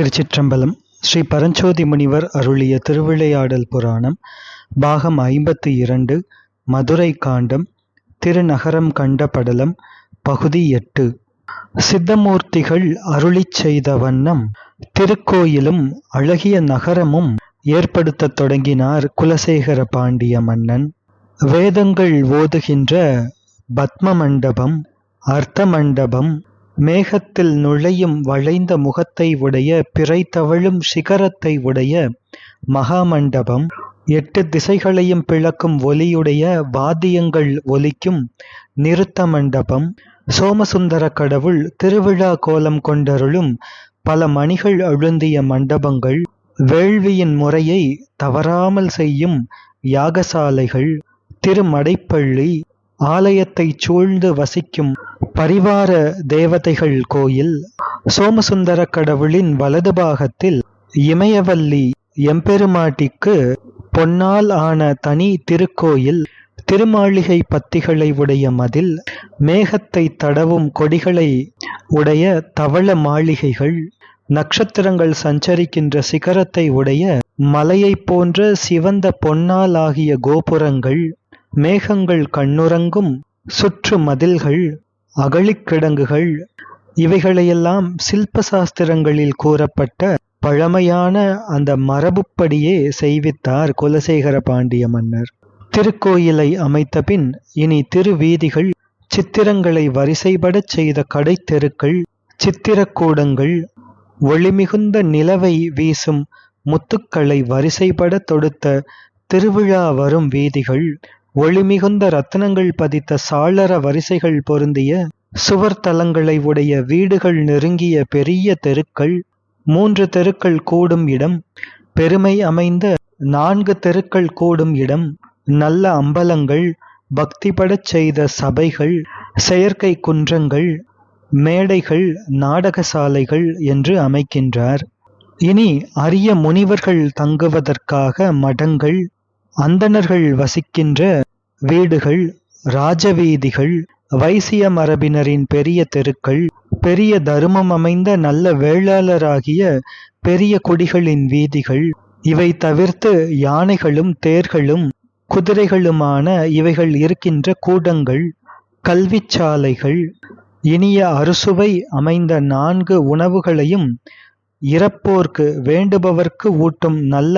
திருச்சிற்றம்பலம் ஸ்ரீ பரஞ்சோதி முனிவர் அருளிய திருவிளையாடல் புராணம் பாகம் ஐம்பத்தி இரண்டு மதுரை காண்டம் திருநகரம் கண்ட படலம் பகுதி எட்டு. சித்தமூர்த்திகள் அருளிச் செய்த வண்ணம் திருக்கோயிலும் அழகிய நகரமும் ஏற்படுத்த தொடங்கினார் குலசேகர பாண்டிய மன்னன். வேதங்கள் ஓதுகின்ற பத்ம மண்டபம் அர்த்த மண்டபம் மேகத்தில் நுழையும் வளைந்த முகத்தை உடைய பிறை தவழும் சிகரத்தை உடைய மகாமண்டபம் எட்டு திசைகளையும் பிளக்கும் ஒலியுடைய வாத்தியங்கள் ஒலிக்கும் நிறுத்த மண்டபம் சோமசுந்தர கடவுள் திருவிழா கோலம் கொண்டருளும் பல மணிகள் அழுந்திய மண்டபங்கள் வேள்வியின் முறையை தவறாமல் செய்யும் யாகசாலைகள் திருமடைப்பள்ளி ஆலயத்தைச் சூழ்ந்து வசிக்கும் பரிவார தேவதைகள் கோயில் சோமசுந்தர கடவுளின் வலது பாகத்தில் இமயவல்லி எம்பெருமாட்டிக்கு பொன்னால் ஆன தனி திருக்கோயில் திருமாளிகை பத்திகளை உடைய மதில் மேகத்தை தடவும் கொடிகளை உடைய தவள மாளிகைகள் நட்சத்திரங்கள் சஞ்சரிக்கின்ற சிகரத்தை உடைய மலையைப் போன்ற சிவந்த பொன்னால் ஆகிய கோபுரங்கள் மேகங்கள் கண்ணுறங்கும் சுற்று மதில்கள் அகழிக்கிடங்குகள் இவைகளையெல்லாம் சில்ப சாஸ்திரங்களில் கூறப்பட்ட பழமையான அந்த மரபுப்படியே செய்வித்தார் குலசேகர பாண்டிய மன்னர். திருக்கோயிலை அமைத்த பின் இனி திருவீதிகள் சித்திரங்களை வரிசைபடச் செய்த கடை தெருக்கள் சித்திரக்கூடங்கள் ஒளிமிகுந்த நிலவை வீசும் முத்துக்களை வரிசைபட தொடுத்த திருவிழா வரும் வீதிகள் ஒளிமிகுந்த ரத்னங்கள் பதித்த சாளர வரிசைகள் பொருந்திய சுவர் தலங்களை உடைய வீடுகள் நெருங்கிய பெரிய தெருக்கள் மூன்று தெருக்கள் கூடும் இடம் பெருமை அமைந்த நான்கு தெருக்கள் கூடும் இடம் நல்ல அம்பலங்கள் பக்திபடச் செய்த சபைகள் செயற்கை குன்றங்கள் மேடைகள் நாடகசாலைகள் என்று அமைக்கின்றார். இனி அரிய முனிவர்கள் தங்குவதற்காக மடங்கள் அந்தணர்கள் வசிக்கின்ற வீடுகள் ராஜவீதிகள் வைசிய மரபினரின் பெரிய தெருக்கள் பெரிய தருமம் அமைந்த நல்ல வேளாளராகிய பெரிய குடிகளின் வீதிகள் இவை தவிர்த்து யானைகளும் தேர்களும் குதிரைகளுமான இவைகள் இருக்கின்ற கூடங்கள் கல்விச்சாலைகள் இனிய அறுசுவை அமைந்த நான்கு உணவுகளையும் இறப்போர்க்கு வேண்டுபவர்க்கு ஊட்டும் நல்ல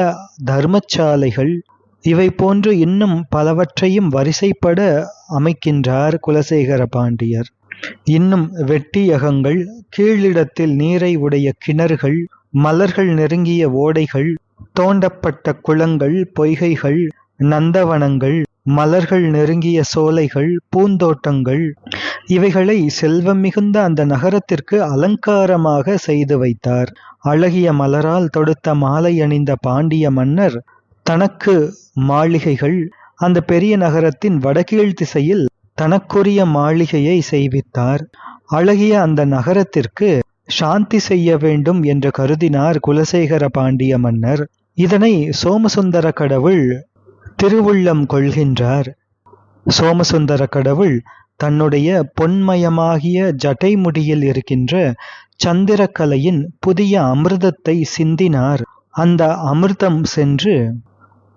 தர்மச்சாலைகள் இவை போன்று இன்னும் பலவற்றையும் வரிசைப்பட அமைக்கின்றார் குலசேகர பாண்டியர். இன்னும் வெட்டியகங்கள் கீழிடத்தில் நீரை உடைய கிணறுகள் மலர்கள் நெருங்கிய ஓடைகள் தோண்டப்பட்ட குளங்கள் பொய்கைகள் நந்தவனங்கள் மலர்கள் நெருங்கிய சோலைகள் பூந்தோட்டங்கள் இவைகளை செல்வம் மிகுந்த அந்த நகரத்திற்கு அலங்காரமாக செய்து வைத்தார். அழகிய மலரால் தொடுத்த மாலை அணிந்த பாண்டிய மன்னர் தனக்கு மாளிகைகள். அந்த பெரிய நகரத்தின் வடகீழ் திசையில் தனக்குரிய மாளிகையை செய்வித்தார். அழகிய அந்த நகரத்திற்கு சாந்தி செய்ய வேண்டும் என்று கருதினார் குலசேகர பாண்டிய மன்னர். இதனை சோமசுந்தர கடவுள் திருவுள்ளம் கொள்கின்றார். சோமசுந்தர கடவுள் தன்னுடைய பொன்மயமாகிய ஜட்டைமுடியில் இருக்கின்ற சந்திரக்கலையின் புதிய அமிர்தத்தை சிந்தினார். அந்த அமிர்தம் சென்று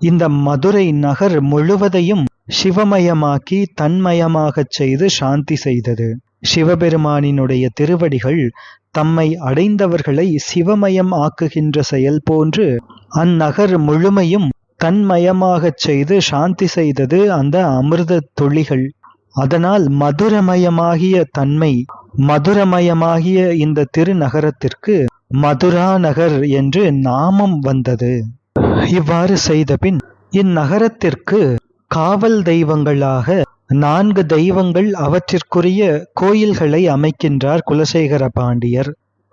இந்த மதுரை நகர் முழுவதையும் சிவமயமாக்கி தன்மயமாகச் செய்து சாந்தி செய்தது. சிவபெருமானினுடைய திருவடிகள் தம்மை அடைந்தவர்களை சிவமயம் ஆக்குகின்ற செயல் போன்று அந்நகர் முழுமையும் தன்மயமாகச் செய்து சாந்தி செய்தது அந்த அமிர்த துளிகள். அதனால் மதுரமயமாகிய தன்மை மதுரமயமாகிய இந்த திருநகரத்திற்கு மதுரா நகர் என்று நாமம் வந்தது. இவ்வாறு செய்தபின் இந்நகரத்திற்கு காவல் தெய்வங்களாக நான்கு தெய்வங்கள் அவற்றிற்குரிய கோயில்களை அமைக்கின்றார் குலசேகர பாண்டியர்.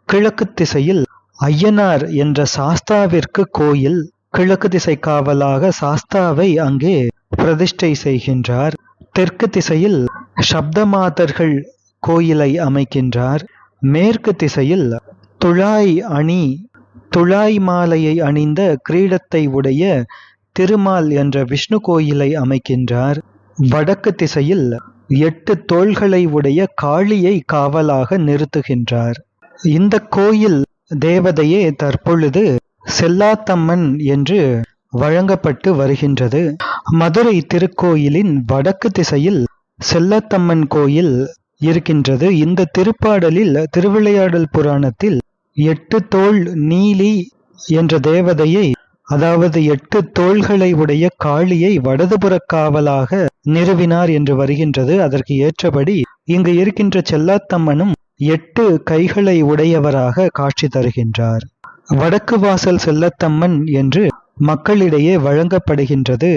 கிழக்கு திசையில் ஐயனார் என்ற சாஸ்தாவிற்கு கோயில் கிழக்கு திசை காவலாக சாஸ்தாவை அங்கே பிரதிஷ்டை செய்கின்றார். தெற்கு திசையில் சப்தமாதர்கள் கோயிலை அமைக்கின்றார். மேற்கு திசையில் துழாய் அணி துழாய் மாலையை அணிந்த கிரீடத்தை உடைய திருமால் என்ற விஷ்ணு கோயிலை அமைக்கின்றார். வடக்கு திசையில் எட்டு தோள்களை உடைய காளியை காவலாக நிறுத்துகின்றார். இந்த கோயில் தேவதையே தற்பொழுது செல்லாத்தம்மன் என்று வழங்கப்பட்டு வருகின்றது. மதுரை திருக்கோயிலின் வடக்கு திசையில் செல்லத்தம்மன் கோயில் இருக்கின்றது. இந்த திருப்பாடலில் திருவிளையாடல் புராணத்தில் எட்டு தோள் நீலி என்ற தேவதையை அதாவது எட்டு தோள்களை உடைய காளியை வடதுபுற காவலாக நிறுவினார் என்று வருகின்றது. அதற்கு ஏற்றபடி இங்கு இருக்கின்ற செல்லாத்தம்மனும் எட்டு கைகளை உடையவராக காட்சி தருகின்றார். வடக்கு வாசல் செல்லத்தம்மன் என்று மக்களிடையே வழங்கப்படுகின்றது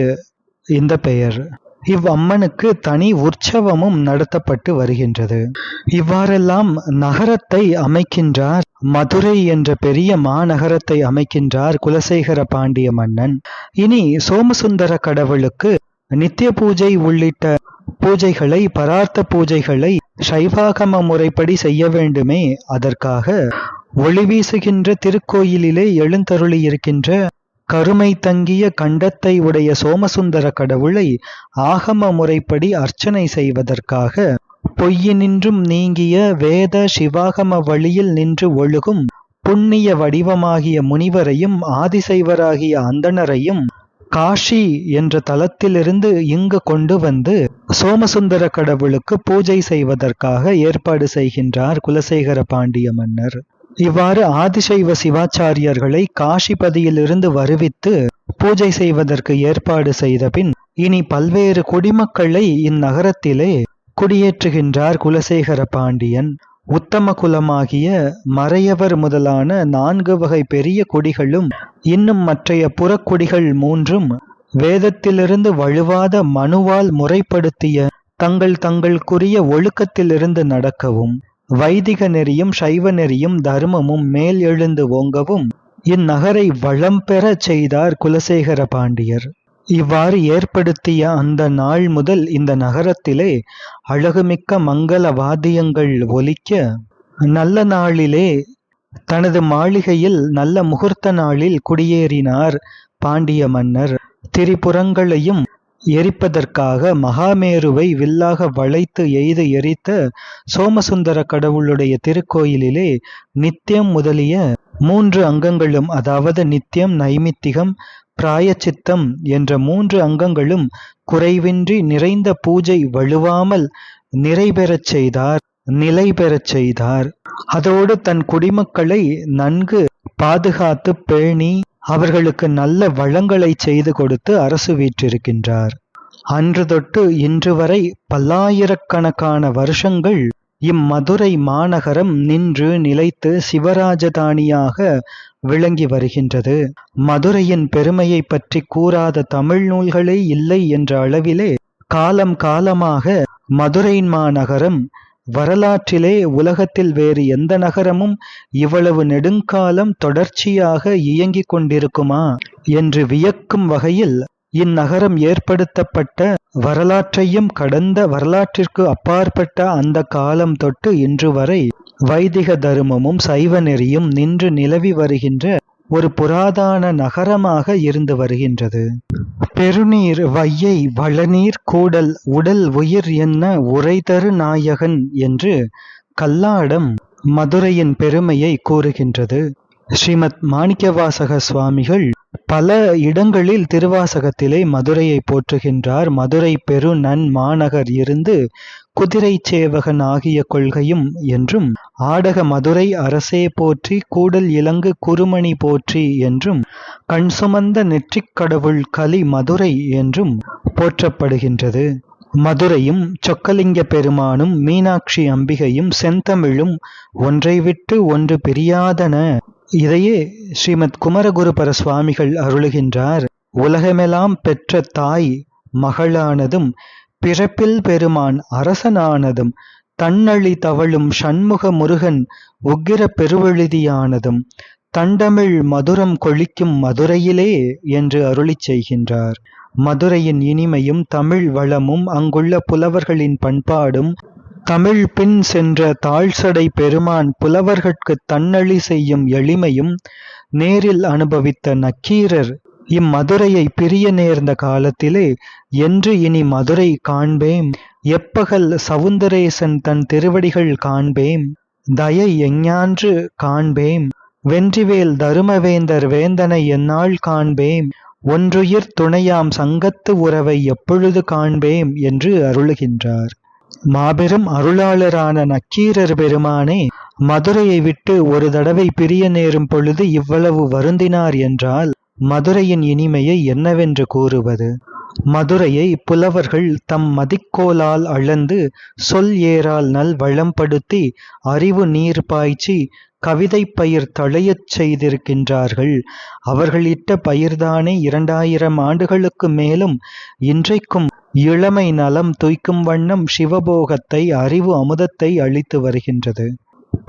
இந்த பெயர். இவ் அம்மனுக்கு தனி உற்சவமும் நடத்தப்பட்டு வருகின்றது. இவ்வாறெல்லாம் நகரத்தை அமைக்கின்றார் மதுரை என்ற பெரிய மாநகரத்தை அமைக்கின்றார் குலசேகர பாண்டிய மன்னன். இனி சோமசுந்தர கடவுளுக்கு நித்திய பூஜை உள்ளிட்ட பூஜைகளை பரார்த்த பூஜைகளை சைவாகம முறைப்படி செய்ய வேண்டுமே. அதற்காக ஒளி வீசுகின்ற திருக்கோயிலிலே எழுந்தருளி இருக்கின்ற கருமை தங்கிய கண்டத்தை உடைய சோமசுந்தர கடவுளை ஆகம முறைப்படி அர்ச்சனை செய்வதற்காக பொய்யினின்றும் நீங்கிய வேத சிவாகம வழியில் நின்று ஒழுகும் புண்ணிய வடிவமாகிய முனிவரையும் ஆதிசைவராகிய அந்தணரையும் காஷி என்ற தலத்திலிருந்து இங்கு கொண்டு வந்து சோமசுந்தர கடவுளுக்கு பூஜை செய்வதற்காக ஏற்பாடு செய்கின்றார் குலசேகர பாண்டிய மன்னர். இவ்வாறு ஆதிசைவ சிவாச்சாரியர்களை காஷிபதியிலிருந்து வருவித்து பூஜை செய்வதற்கு ஏற்பாடு செய்த பின் இனி பல்வேறு குடிமக்களை இந்நகரத்திலே குடியேற்றுகின்றார் குலசேகர பாண்டியன். உத்தம குலமாகிய மறையவர் முதலான நான்கு வகை பெரிய குடிகளும் இன்னும் மற்றைய புறக்கொடிகள் மூன்றும் வேதத்திலிருந்து வழுவாத மனுவால் முறைப்படுத்திய தங்கள் தங்களுக்குரிய ஒழுக்கத்திலிருந்து நடக்கவும் வைதிக நெறியும் சைவ நெறியும் தர்மமும் மேல் எழுந்து ஓங்கவும் இந்நகரை வளம் பெறச் செய்தார் குலசேகர பாண்டியர். இவ்வாறு ஏற்படுத்திய அந்த நாள் முதல் இந்த நகரத்திலே அழகுமிக்க மங்கள வாத்தியங்கள் ஒலிக்க நல்ல நாளிலே தனது மாளிகையில் நல்ல முகூர்த்த நாளில் குடியேறினார் பாண்டிய மன்னர். திரிபுரங்களையும் எரிப்பதற்காக மகாமேருவை வில்லாக வளைத்து எய்து எரித்த சோமசுந்தர கடவுளுடைய திருக்கோயிலிலே நித்தியம் முதலிய மூன்று அங்கங்களும் அதாவது நித்தியம் நைமித்திகம் பிராயச்சித்தம் என்ற மூன்று அங்கங்களும் குறைவின்றி நிறைந்த பூஜை வலுவாமல் நிறைபெறச் செய்தார் நிலை பெறச் செய்தார். அதோடு தன் குடிமக்களை நன்கு பாதுகாத்து பேணி அவர்களுக்கு நல்ல வளங்களை செய்து கொடுத்து அரசு வீற்றிருக்கின்றார். அன்று தொட்டு இன்று வரை பல்லாயிரக்கணக்கான வருஷங்கள் இம்மதுரை மாநகரம் நின்று நிலைத்து சிவராஜதானியாக விளங்கி வருகின்றது. மதுரையின் பெருமையை பற்றி கூறாத தமிழ் நூல்களே இல்லை என்ற அளவிலே காலம் காலமாக மதுரை மாநகரம் வரலாற்றிலே உலகத்தில் வேறு எந்த நகரமும் இவ்வளவு நெடுங்காலம் தொடர்ச்சியாக இயங்கிக் கொண்டிருக்குமா என்று வியக்கும் வகையில் இந்நகரம் ஏற்படுத்தப்பட்ட வரலாற்றையும் கடந்த வரலாற்றிற்கு அப்பாற்பட்ட அந்த காலம் தொட்டு இன்று வரை வைதிக தருமமும் சைவ நெறியும் நின்று நிலவி வருகின்ற ஒரு புராதான நகரமாக இருந்து வருகின்றது. பெருநீர் வையை வளநீர் கூடல் உடல் உயிர் என்ன உரைதரு நாயகன் என்று கல்லாடம் மதுரையின் பெருமையை கூறுகின்றது. ஸ்ரீமத் மாணிக்கவாசக சுவாமிகள் பல இடங்களில் திருவாசகத்திலே மதுரையை போற்றுகின்றார். மதுரை பெரு நன் மாநகர் இருந்து குதிரை சேவகன் ஆகிய கொள்கையும் என்றும் ஆடக மதுரை அரசே போற்றி கூடல் இலங்கு குருமணி போற்றி என்றும் கண் சுமந்த நெற்றிக் கடவுள் கலி மதுரை என்றும் போற்றப்படுகின்றது. மதுரையும் சொக்கலிங்க பெருமானும் மீனாட்சி அம்பிகையும் செந்தமிழும் ஒன்றை விட்டு ஒன்று பிரியாதன. இதையே ஸ்ரீமத் குமரகுருபர சுவாமிகள் அருளுகின்றார். உலகமெல்லாம் பெற்ற தாய் மகளானதும் பிறப்பில் பெருமான் அரசனானதும் தன்னழி தவழும் சண்முக முருகன் உக்கிர பெருவெழுதியானதும் தண்டமிழ் மதுரம் கொழிக்கும் மதுரையிலே என்று அருளிச் செய்கின்றார். மதுரையின் இனிமையும் தமிழ் வளமும் அங்குள்ள புலவர்களின் பண்பாடும் தமிழ் பின் சென்ற தாழ்சடை பெருமான் புலவர்கட்கு தன்னழி செய்யும் எளிமையும் நேரில் அனுபவித்த நக்கீரர் இம்மதுரையை பிரிய நேர்ந்த காலத்திலே என்று இனி மதுரை காண்பேம். எப்பகல் சவுந்தரேசன் தன் திருவடிகள் காண்பேம். தயை எஞ்ஞான்று காண்பேம். வென்றிவேல் தருமவேந்தர் வேந்தனை என்னால் காண்பேம். ஒன்றுயிர் துணையாம் சங்கத்து உறவை எப்பொழுது காண்பேம் என்று அருளுகின்றார். மாபெரும் அருளாளரான நக்கீரர் பெருமானே மதுரையை விட்டு ஒரு தடவை பிரிய நேரும் பொழுது இவ்வளவு வருந்தினார் என்றால் மதுரையின் இனிமையை என்னவென்று கூறுவது? மதுரையை புலவர்கள் தம் மதிக்கோலால் அளந்து சொல் ஏறால் நல் வளம்படுத்தி அறிவு நீர் பாய்ச்சி கவிதை பயிர் தழையச் செய்திருக்கின்றார்கள். அவர்கள் இட்ட பயிர்தானே இரண்டாயிரம் ஆண்டுகளுக்கு மேலும் இன்றைக்கும் இளமை நலம் துய்க்கும் வண்ணம் சிவபோகத்தை அறிவு அமுதத்தை அளித்து வருகின்றது.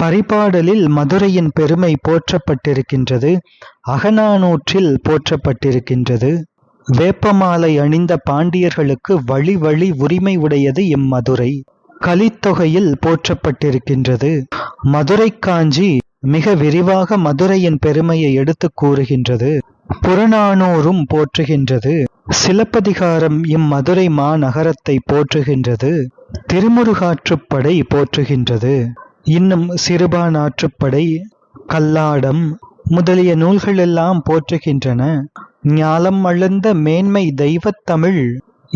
பரிபாடலில் மதுரையின் பெருமை போற்றப்பட்டிருக்கின்றது அகநானூற்றில் போற்றப்பட்டிருக்கின்றது. வேப்பமாலை அணிந்த பாண்டியர்களுக்கு வழி வழி உரிமை உடையது இம்மதுரை. கலித்தொகையில் போற்றப்பட்டிருக்கின்றது. மதுரை காஞ்சி மிக விரிவாக மதுரையின் பெருமையை எடுத்து கூறுகின்றது. புறநானூறும் போற்றுகின்றது. சிலப்பதிகாரம் இம்மதுரை மாநகரத்தை போற்றுகின்றது. திருமுருகாற்றுப்படை போற்றுகின்றது. இன்னும் சிறுபானாற்றுப்படை கல்லாடம் முதலிய நூல்களெல்லாம் போற்றுகின்றன. ஞாலம் அழுந்த மேன்மை தெய்வத் தமிழ்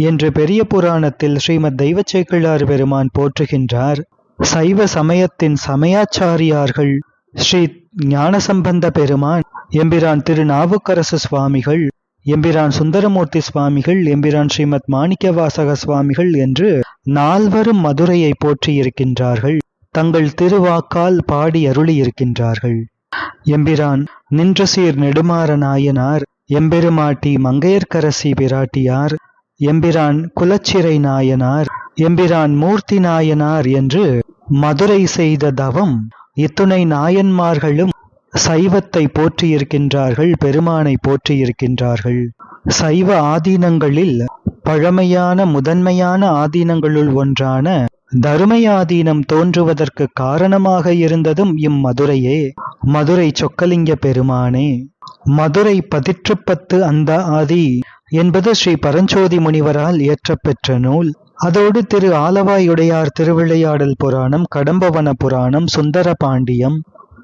என்று பெரிய புராணத்தில் ஸ்ரீமத் தெய்வச்சேக்கிழார் பெருமான் போற்றுகின்றார். சைவ சமயத்தின் சமயாச்சாரியார்கள் ஸ்ரீ ஞானசம்பந்த பெருமான் எம்பிரான் திருநாவுக்கரசு சுவாமிகள் எம்பிரான் சுந்தரமூர்த்தி சுவாமிகள் எம்பிரான் ஸ்ரீமத் மாணிக்கவாசக சுவாமிகள் என்று நால்வரும் மதுரையை போற்றியிருக்கின்றார்கள். தங்கள் திருவாக்கால் பாடி அருளியிருக்கின்றார்கள். எம்பிரான் நின்றசீர் நெடுமாற நாயனார் எம்பெருமாட்டி மங்கையர்க்கரசி பிராட்டியார் எம்பிரான் குலச்சிறை நாயனார் எம்பிரான் மூர்த்தி நாயனார் என்று மதுரை செய்த தவம் இத்துணை நாயன்மார்களும் சைவத்தை போற்றியிருக்கின்றார்கள் பெருமானை போற்றியிருக்கின்றார்கள். சைவ ஆதீனங்களில் பழமையான முதன்மையான ஆதீனங்களுள் ஒன்றான தருமையாதீனம் தோன்றுவதற்கு காரணமாக இருந்ததும் இம்மதுரையே. மதுரை சொக்கலிங்க பெருமானே மதுரை பதிற்றுப்பத்து அந்த ஆதி என்பது ஸ்ரீ பரஞ்சோதி முனிவரால் இயற்றப்பெற்ற நூல். அதோடு திரு ஆலவாயுடையார் திருவிளையாடல் புராணம் கடம்பவன புராணம் சுந்தர பாண்டியம்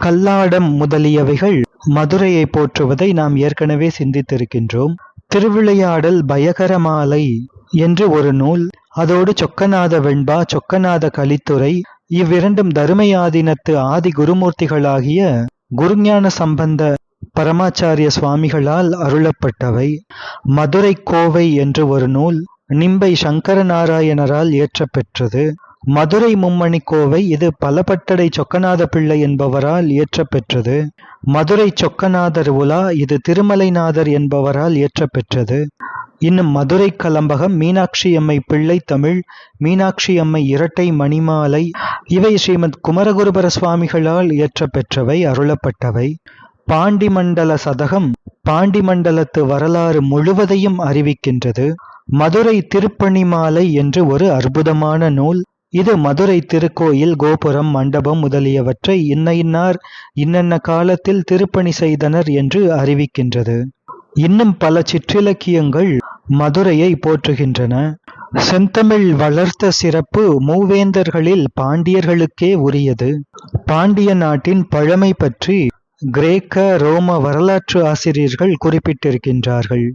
கல்லாடம் முதலியவைகள் மதுரையை போற்றுவதை நாம் ஏற்கனவே சிந்தித்திருக்கின்றோம். திருவிளையாடல் பயகரமாலை என்று ஒரு நூல். அதோடு சொக்கநாத வெண்பா சொக்கநாத கலித்துறை இவ்விரண்டும் தருமையாதீனத்து ஆதி குருமூர்த்திகளாகிய குருஞான சம்பந்த பரமாச்சாரிய சுவாமிகளால் அருளப்பட்டவை. மதுரை கோவை என்று ஒரு நூல் நிம்பை சங்கரநாராயணரால் இயற்றப்பெற்றது. மதுரை மும்மணி கோவை இது பலபட்டடை சொக்கநாத பிள்ளை என்பவரால் இயற்றப்பெற்றது. மதுரை சொக்கநாதர் உலா இது திருமலைநாதர் என்பவரால் இயற்றப்பெற்றது. இன்னும் மதுரை கலம்பகம் மீனாட்சி அம்மை பிள்ளை தமிழ் மீனாட்சி அம்மை இரட்டை மணிமாலை இவை ஸ்ரீமத் குமரகுருபர சுவாமிகளால் இயற்றப்பெற்றவை அருளப்பட்டவை. பாண்டிமண்டல சதகம் பாண்டிமண்டலத்து வரலாறு முழுவதையும் அறிவிக்கின்றது. மதுரை திருப்பணிமாலை என்று ஒரு அற்புதமான நூல். இது மதுரை திருக்கோயில் கோபுரம் மண்டபம் முதலியவற்றை இன்ன இன்னார் இன்னென்ன காலத்தில் திருப்பணி செய்தனர் என்று அறிவிக்கின்றது. இன்னும் பல சிற்றிலக்கியங்கள் மதுரையை போற்றுகின்றன. செந்தமிழ் வளர்த்த சிறப்பு மூவேந்தர்களில் பாண்டியர்களுக்கே உரியது. பாண்டிய நாட்டின் பழமை பற்றி கிரேக்க ரோம வரலாற்று ஆசிரியர்கள் குறிப்பிட்டிருக்கின்றார்கள்.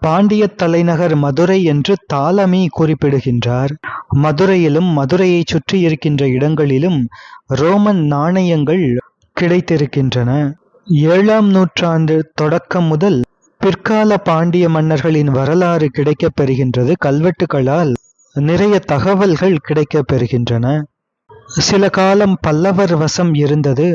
பாண்டிய தலைநகர் மதுரை என்று தாலமி குறிப்பிடுகின்றார். மதுரையிலும் மதுரையைச் சுற்றி இருக்கின்ற இடங்களிலும் ரோமன் நாணயங்கள் கிடைத்திருக்கின்றன. ஏழாம் நூற்றாண்டு தொடக்கம் முதல் பிற்கால பாண்டிய மன்னர்களின் வரலாறு கிடைக்கப் பெறுகின்றது கல்வெட்டுகளால் நிறைய தகவல்கள் கிடைக்கப் பெறுகின்றன சில காலம் பல்லவர் வசம் இருந்தது.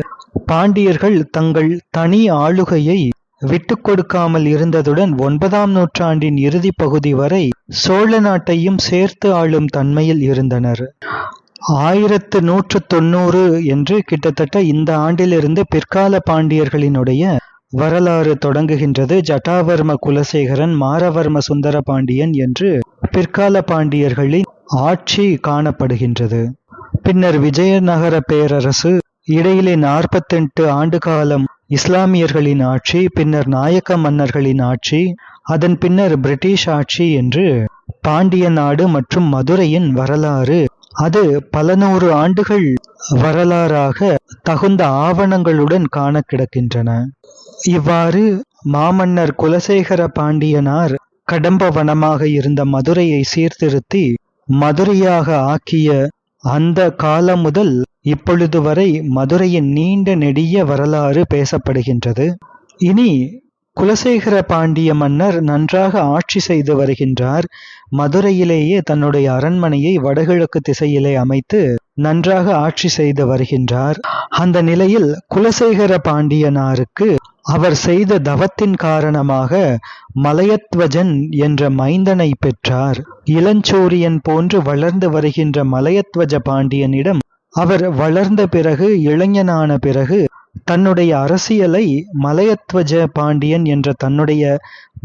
பாண்டியர்கள் தங்கள் தனி ஆளுகையை விட்டு கொடுக்காமல் இருந்ததுடன் ஒன்பதாம் நூற்றாண்டின் இறுதி பகுதி வரை சோழ நாட்டையும் சேர்த்து ஆளும் தன்மையில் இருந்தனர். ஆயிரத்து நூற்று தொண்ணூறு என்று கிட்டத்தட்ட இந்த ஆண்டிலிருந்து பிற்கால பாண்டியர்களினுடைய வரலாறு தொடங்குகின்றது. ஜட்டாவர்ம குலசேகரன் மாரவர்ம சுந்தர பாண்டியன் என்று பிற்கால பாண்டியர்களின் ஆட்சி காணப்படுகின்றது. பின்னர் விஜயநகர பேரரசு இடையிலே நாற்பத்தெட்டு ஆண்டு காலம் இஸ்லாமியர்களின் ஆட்சி பின்னர் நாயக்க மன்னர்களின் ஆட்சி அதன் பின்னர் பிரிட்டிஷ் ஆட்சி என்று பாண்டிய நாடு மற்றும் மதுரையின் வரலாறு அது பல நூறு ஆண்டுகள் வரலாறாக தகுந்த ஆவணங்களுடன் காண கிடக்கின்றன இவ்வாறு மாமன்னர் குலசேகர பாண்டியனார் கடம்ப வனமாக இருந்த மதுரையை சீர்திருத்தி மதுரையாக ஆக்கிய அந்த காலம் முதல் இப்பொழுது வரை மதுரையின் நீண்ட நெடிய வரலாறு பேசப்படுகின்றது. இனி குலசேகர பாண்டிய மன்னர் நன்றாக ஆட்சி செய்து வருகின்றார். மதுரையிலேயே தன்னுடைய அரண்மனையை வடகிழக்கு திசையிலே அமைத்து நன்றாக ஆட்சி செய்து வருகின்றார். அந்த நிலையில் குலசேகர பாண்டியனாருக்கு அவர் செய்த தவத்தின் காரணமாக மலையத்வஜன் என்ற மைந்தனை பெற்றார். இளஞ்சூரியன் போன்று வளர்ந்து வருகின்ற மலையத்வஜ பாண்டியனிடம் அவர் வளர்ந்த பிறகு இளைஞனான பிறகு தன்னுடைய அரசியலை மலையத்வஜ பாண்டியன் என்ற தன்னுடைய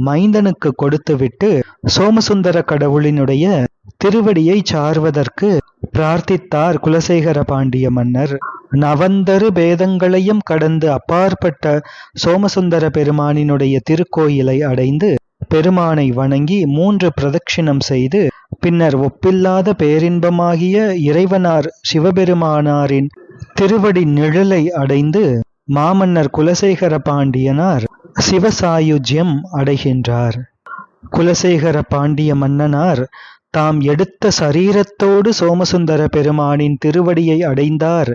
மைந்தனுக்கு கொடுத்துவிட்டு சோமசுந்தர கடவுளினுடைய திருவடியை சார்வதற்கு பிரார்த்தித்தார் குலசேகர பாண்டிய மன்னர். நவந்தரு பேதங்களையும் கடந்து அப்பாற்பட்ட சோமசுந்தர பெருமானினுடைய திருக்கோயிலை அடைந்து பெருமானை வணங்கி மூன்று பிரதட்சிணம் செய்து பின்னர் ஒப்பில்லாத பேரின்பமாகிய இறைவனார் சிவபெருமானாரின் திருவடி நிழலை அடைந்து மாமன்னர் குலசேகர பாண்டியனார் சிவசாயுஜ்யம் அடைகின்றார். குலசேகர பாண்டிய மன்னனார் தாம் எடுத்த சரீரத்தோடு சோமசுந்தர பெருமானின் திருவடியை அடைந்தார்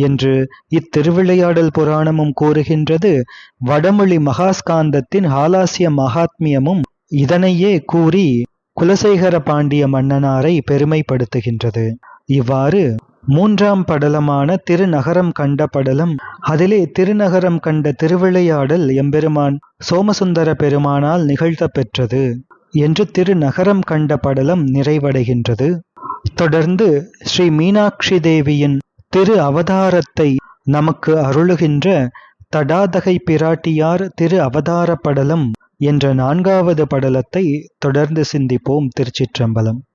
என்று இத்திருவிளையாடல் புராணமும் கூறுகின்றது. வடமொழி மகாஸ்காந்தத்தின் ஹாலாசிய மகாத்மியமும் இதனையே கூறி குலசேகர பாண்டிய மன்னனாரை பெருமைப்படுத்துகின்றது. இவ்வாறு மூன்றாம் படலமான திருநகரம் கண்ட படலம் அதிலே திருநகரம் கண்ட திருவிளையாடல் எம்பெருமான் சோமசுந்தர பெருமானால் நிகழ்த்த பெற்றது என்று திருநகரம் கண்ட படலம் நிறைவடைகின்றது. தொடர்ந்து ஸ்ரீ மீனாட்சி தேவியின் திரு அவதாரத்தை நமக்கு அருளுகின்ற தடாதகை பிராட்டியார் திரு அவதார படலம் என்ற நான்காவது படலத்தை தொடர்ந்து சிந்திப்போம் திருச்சிற்றம்பலம்.